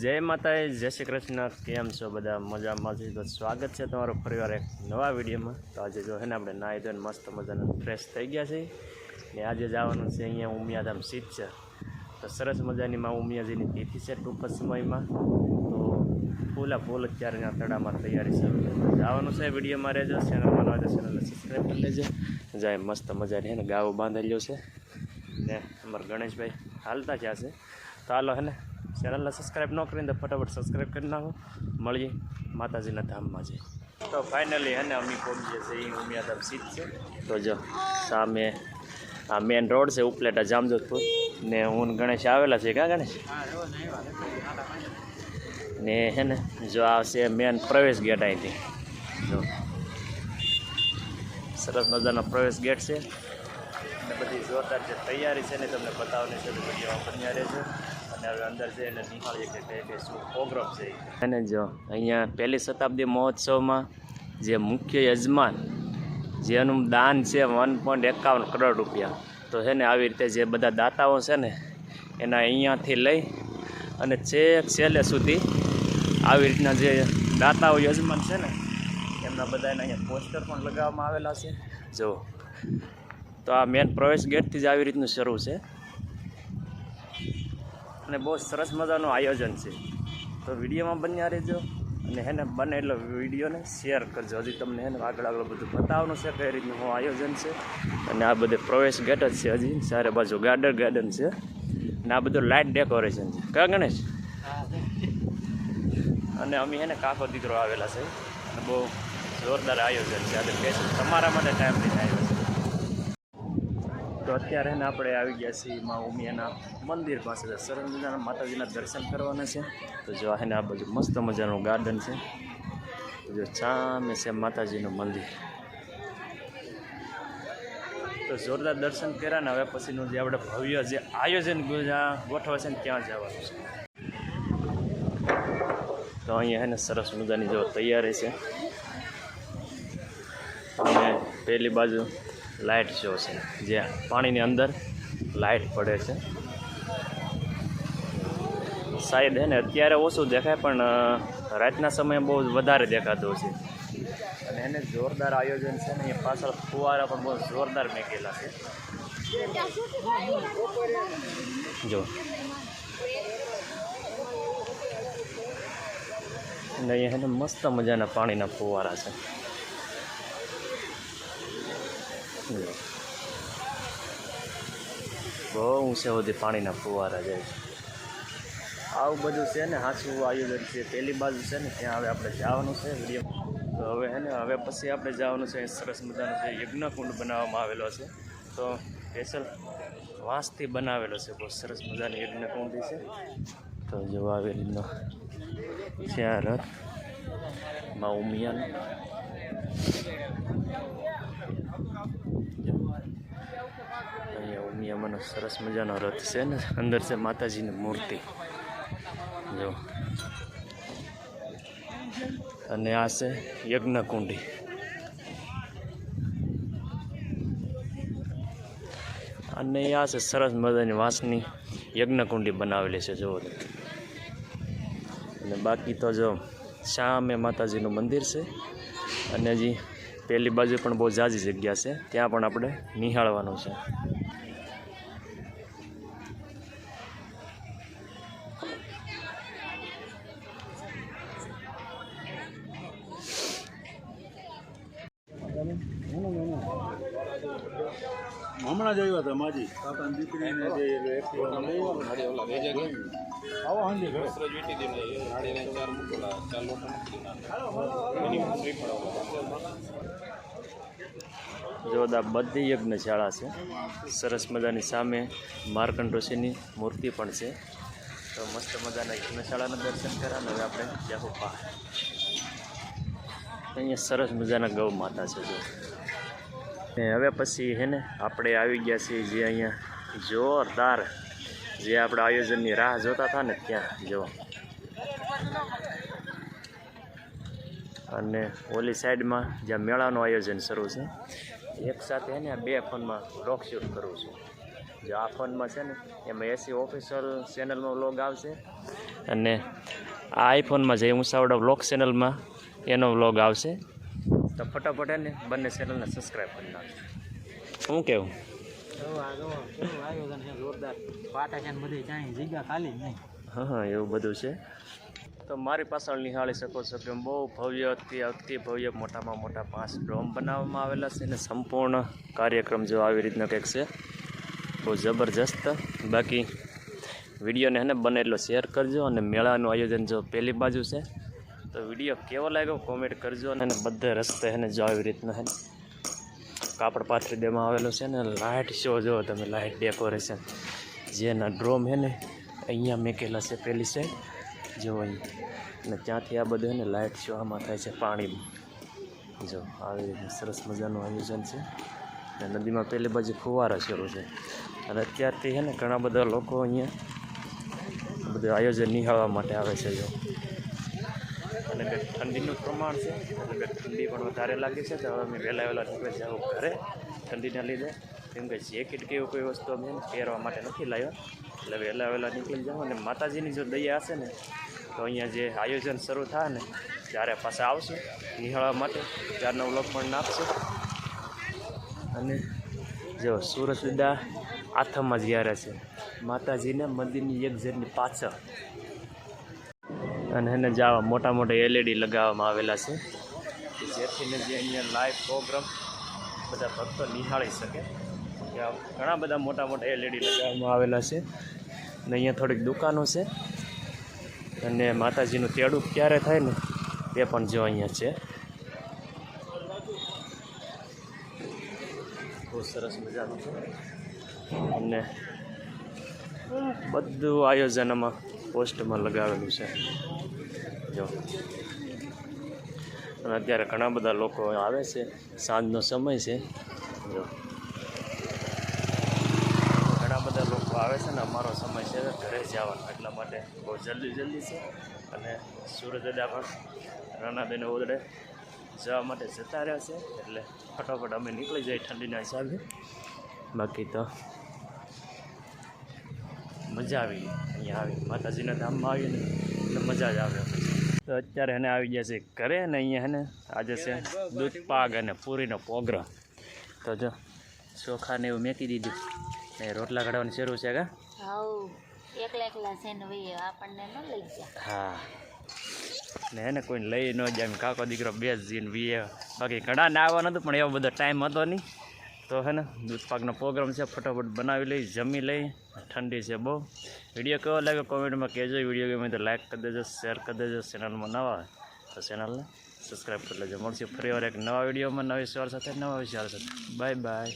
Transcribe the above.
જય માતાએ જય શ્રી કૃષ્ણ. કેમ છો બધા? મજામાં છે તો સ્વાગત છે તમારું ફરીવાર એક નવા વિડીયોમાં. તો આજે જો હે ને આપણે નાહી ધોઈને મસ્ત મજાના ફ્રેશ થઈ ગયા છે ને આજે જવાનું છે અહીંયા ઉમિયાધામ સીટ છે. તો સરસ મજાની માં ઉમિયાજીની તિથિ છે ટૂંક સમયમાં. તો ફૂલા ફૂલ અત્યારે ત્યાં તળામાં તૈયારી છે. જવાનું છે વિડીયોમાં રહેજો ચેનલમાં રહેજો ચેનલને સબસ્ક્રાઈબ કરી લેજો. જાય મસ્ત મજાની છે ને ગાવો બાંધેલો છે. ને અમારા ગણેશભાઈ હાલતા ક્યાં છે? તો હાલો હે ને ચેનલને સબસ્ક્રાઈબ ન કરીને તો ફટાફટ સબસ્ક્રાઈબ કરી નાખો. મળીએ માતાજીના ધામમાં જઈ. તો ફાઇનલી હે ને અમે પહોંચીએ છીએ. એ ઉમિયાધામ સીટ છે. તો જો સામે આ મેન રોડ છે ઉપલેટા જામજોધપુર. ને હું ગણેશ આવેલા છે ક્યાં ગણેશ? ને હે ને જો આ છે મેન પ્રવેશ ગેટ અહીંથી. જો. સરસ મજાનો પ્રવેશ ગેટ છે. ને બધી જોરદાર જે તૈયારી છે ને તમને બતાવવાની છે બધી બન્યા રહેજો. અને અંદર છે એટલે નિહાળીએ કે કઈ છે અને જો, અહીંયા પહેલી શતાબ્દી મહોત્સવમાં જે મુખ્ય યજમાન, જેનું દાન છે વન પોઈન્ટ એકાવન કરોડ રૂપિયા, તો છે ને આવી રીતે જે બધા દાતાઓ છે ને, એના અહીંયાથી લઈ અને છેક છેલ્લે સુધી આવી રીતના જે દાતાઓ, યજમાન છે ને, એમના બધાના અહીંયા પોસ્ટર પણ લગાવવામાં આવેલા છે. જો, તો આ મેન પ્રવેશ ગેટથી જ આવી રીતનું શરૂ છે. અને બહુ સરસ મજાનું આયોજન છે. તો વિડીયોમાં બન્યા રહેજો અને હેને બને એટલો વિડીયોને શેર કરજો. હજી તમને એને આગળ આગળ બધું બતાવવાનું છે કઈ રીતનું હું આયોજન છે. અને આ બધે પ્રવેશ ગેટ જ છે હજી. ચારે બાજુ ગાર્ડન ગાર્ડન છે. અને આ બધું લાઇટ ડેકોરેશન છે. કા ગણેશ? અને અમે હેને કાકો દીકરો આવેલા છે. અને બહુ જોરદાર આયોજન છે. આજે સ્પેશિયલ તમારા માટે ટાઈમ લઈને આવ્યો તો અત્યારે ને આપણે આવી ગયા છીએ માં ઉમિયાના મંદિર પાસે. સરસ મજાના માતાજીના દર્શન કરવાના છે. તો જો આ આ બાજુ મસ્ત મજાનું ગાર્ડન છે. તો જો સામે છે માતાજીનું મંદિર. તો જોરદાર દર્શન કર્યા ને હવે પછીનું જે આપણે ભવ્ય જે આયોજન ગોઠવે છે ને ત્યાં જવાનું છે. તો અહીંયા હે ને સરસ મજાની જો તૈયારી છે. અને પહેલી બાજુ લાઇટ શો છે. જે પાણીની અંદર લાઇટ પડે છે. શાયદ હે ને અત્યારે ઓછું દેખાય, પણ રાતના સમયે બહુ વધારે દેખાતું છે અને એને જોરદાર આયોજન છે ને, એ પાછળ ફુવારા પણ બહુ જોરદાર મેકેલા છે. જો. અને અહીંયા મસ્ત મજાના પાણીના ફુવારા છે જો. બહુ ઊંચે સુધી પાણીના ફુવારા જાય છે. આવું બધું છે ને સાચું આયોજન છે. પહેલી બાજુ છે ને ત્યાં હવે આપણે જવાનું છે વીડિયો. તો હવે હે ને, હવે પછી આપણે જવાનું છે સરસ મજાનું છે યજ્ઞકુંડ બનાવવામાં આવેલો છે. તો સ્પેશલ વાંસથી બનાવેલો છે. બહુ સરસ મજાની યજ્ઞકુંડી છે. તો જો આવી રીતનો છે આ રથ, માં ઉમિયાનો અહીંયા સરસ મજાનો રથ છે ને. અંદર છે માતાજીની મૂર્તિ. જો. અને આ છે યજ્ઞકુંડી. અને આ છે સરસ મજાની વાંસની યજ્ઞકુંડી બનાવેલી છે, જુઓ અને બાકી તો જો સામે માતાજીનું મંદિર છે. અને હજી પેલી બાજુ પણ બહુ જાજી જગ્યા છે. ત્યાં પણ આપણે નિહાળવાનું છે. હમણાં જ આવ્યા હતા માજી. કાકાની દીકરીને જે એક્ટિવા લઈ આવ્યો. આવો હાંજે ઘરે. જોરદાર બધી યજ્ઞશાળા છે. સરસ મજાની સામે માર્કંડ ઋષિની મૂર્તિ પણ છે. તો મસ્ત મજાના યજ્ઞશાળાના દર્શન કર્યા ને હવે આપણે જાહુ બહાર અહીંયા સરસ મજાના ગૌ માતા છે જો. ને હવે પછી હે ને આપણે આવી ગયા છીએ જે અહીંયા જોરદાર, જે આપણે આયોજનની રાહ જોતા હતા ને ત્યાં, જો. અને ઓલી સાઈડમાં જ્યાં મેળાનું આયોજન શરૂ છે, એક સાથે હે આ બે ફોનમાં રોક શૂટ કરું છું. જો આ ફોનમાં છે ને એમાં એસી ઓફિશિયલ ચેનલનો વ્લોગ આવશે અને આ આઈફોનમાં જે ઉંસાવડા વ્લોગ ચેનલમાં એનો વ્લોગ આવશે. તો ફટાફટ એને બંને ચેનલને સબસ્ક્રાઈબ કરી નાખજો. શું કેવું આયોજન છે જોરદાર. પાટા છે ને બધી ક્યાંય જગ્યા ખાલી જ નહીં. હા હા એવું બધું છે. તો મારી પાછળ નિહાળી શકો છો કે બહુ ભવ્ય અતિ અતિ ભવ્ય મોટામાં મોટા પાંચ ડ્રોમ બનાવવામાં આવેલા છે અને સંપૂર્ણ કાર્યક્રમ જો આવી રીતનો કંઈક છે બહુ જબરજસ્ત. બાકી વિડીયોને હે ને બને એટલો શેર કરજો અને મેળાનું આયોજન જો પહેલી બાજુ છે તો વીડિયો કેવો લાગ્યો? કોમેન્ટ કરજો અને બધે રસ્તે હે ને જો આવી રીતના હે કાપડ પાથરી દેવામાં આવેલો છે ને લાઇટ શો જો તમે લાઇટ ડેકોરેશન જેના ડ્રોમ હે ને અહીંયા મેકેલા છે પેલી સાઈડ જો અહીં. અને ત્યાંથી આ બધું ને લાઇટ શો આમાં થાય છે પાણીમાં. જો આવી રીતે સરસ મજાનું આયોજન છે. અને નદીમાં પેલી બાજુ ફુવારા શરૂ છે. અને અત્યારથી છે ને ઘણા બધા લોકો અહીંયા બધું આયોજન નિહાળવા માટે આવે છે જો. ઠંડીનું પ્રમાણ છે. એટલે બે ઠંડી પણ વધારે લાગે છે, તો હવે અમે વહેલા વહેલા નીકળી જાઓ ઘરે ઠંડીના લીધે. કેમ કે જેકેટ કે એવું કોઈ વસ્તુ અમે પહેરવા માટે નથી લાવ્યા. એટલે વહેલા વહેલા નીકળી જાવ અને માતાજીની જો દયા હશે ને, તો અહીંયા જે આયોજન શરૂ થાય ને, ત્યારે પાછા આવશું. નિહાળવા માટે ત્યારનો વ્લોગ પણ નાખશું. અને જો સુરત દાદા આથમમાં જ્યારે છે માતાજીને મંદિરની એક ઝેરની પાછળ. અને એને જવા મોટા મોટા એલઈડી લગાવવામાં આવેલા છે. જેથીને જે અહીંયા લાઈવ પ્રોગ્રામ બધા ભક્તો નિહાળી શકે. ઘણા બધા મોટા મોટા એલઈડી લગાવવામાં આવેલા છે. અને અહીંયા થોડીક દુકાનો છે. અને માતાજીનું તેડું ક્યારે થાય ને તે પણ જો અહીંયા છે. બહુ સરસ મજાનું છે. અને બધું આયોજન આમાં પોસ્ટમાં લગાવેલું છે. જો. અને અત્યારે ઘણા બધા લોકો આવે છે. સાંજનો સમય છે. જો. ઘણા બધા લોકો આવે છે ને, અમારો સમય છે ઘરે જવાનો એટલા માટે બહુ જલ્દી જલ્દી છે. અને સુરત દાદા પણ રાનાબેન ઓદડે જવા માટે જતા રહ્યા છે. એટલે ફટાફટ અમે નીકળી જઈએ ઠંડીના હિસાબે. બાકી તો મજા આવી અહીંયા આવી. માતાજીના ધામમાં આવીને એટલે મજા જ આવે. તો અત્યારે એને આવી ગયા છે ઘરે ને અહીંયા હે ને આજે છે દૂધ પાક અને પૂરીનો પ્રોગ્રામ તો જો ચોખાને એવું મેકી દીધું. ને રોટલા કાઢવાની શરૂ છે કા? એકલા એકલા છે ને આપણને ન લઈ ગયા હા. ને એને કોઈને લઈ ન જાય કાકો દીકરો બે જ વીએ બાકી ઘણા ને આવવાનું હતું પણ એવો બધો ટાઈમ હતો નહીં. તો હે ને દૂધ પાકનો પ્રોગ્રામ છે, ફટાફટ બનાવી લઈ, જમી લઈ, ઠંડી છે બહુ. વીડિયો કેવો લાગ્યો કોમેન્ટમાં કહેજો. વીડિયો ગમે તો લાઈક કરી દેજો શેર કરી દેજો ચેનલમાં નવા હોય તો ચેનલને સબસ્ક્રાઈબ કરી લેજો. મળશે ફરી વાર એક નવા વિડીયોમાં નવી સવાર સાથે, નવા વિચાર સાથે. Bye bye